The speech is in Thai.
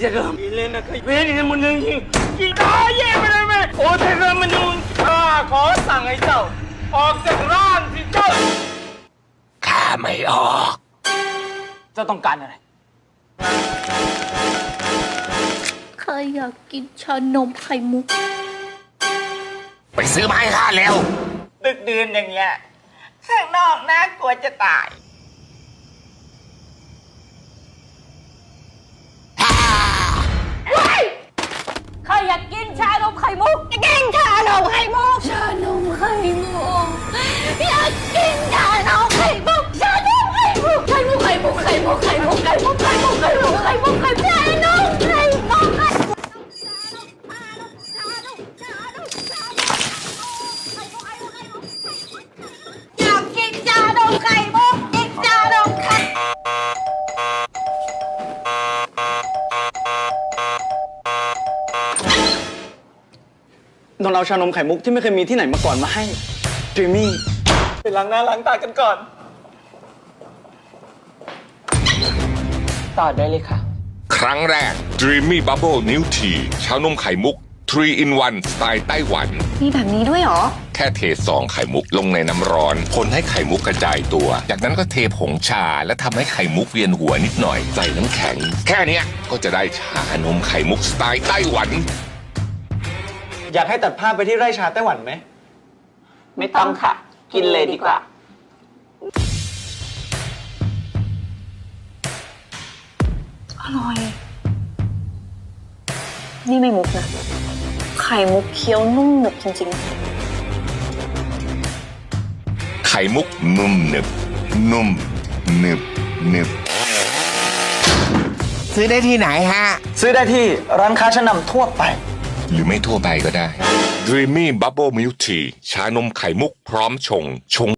这个别人的可以，别人的不能用，你大爷们了没？我这个没用，啊，ขอสั่งให้เจ้าออกจากร่างที่เจ้าข้าไม่ออกจ้ต้องการอะไร ข้าอยากกินชานมไข่มุก ไปซื้อมาให้ข้าเร็ว ดึกดื่นอย่างเงี้ยข้างนอกน่ากลัวจะตายากกินชานมไข่มุก กินชานมไข่มุกช ต้องเอาชานมไข่มุกที่ไม่เคยมีที่ไหนมาก่อนมาให้ดรีมี่ไปล้างหน้าล้างตากันก่อน ต่อได้เลยค่ะ ครั้งแรก Dreamy Bubble New Tea ชานมไข่มุก 3 in 1 สไตล์ไต้หวัน มีแบบนี้ด้วยเหรอ แค่เทซองไข่มุกลงในน้ำร้อน คนให้ไข่มุกกระจายตัว จากนั้นก็เทผงชาและทำให้ไข่มุกเวียนหัวนิดหน่อย ใส่น้ำแข็ง แค่เนี้ยก็จะได้ชานมไข่มุกสไตล์ไต้หวัน อยากให้ตัดภาพไปที่ไร่ชาไต้หวันไหม ไม่ต้องค่ะ กินเลยดีกว่า อร่อย นี่ไม่มุกนะ ไข่มุกเคี้ยวนุ่มหนึบจริงไข่มุกนุ่มหนึบนุ่มหนึบหนึบ ซื้อได้ที่ไหนฮะ ซื้อได้ที่ร้านค้าชั้นนำทั่วไป หรือไม่ทั่วไปก็ได้ Dreamy Bubble Milk Tea ชานมไข่มุกพร้อมชงชง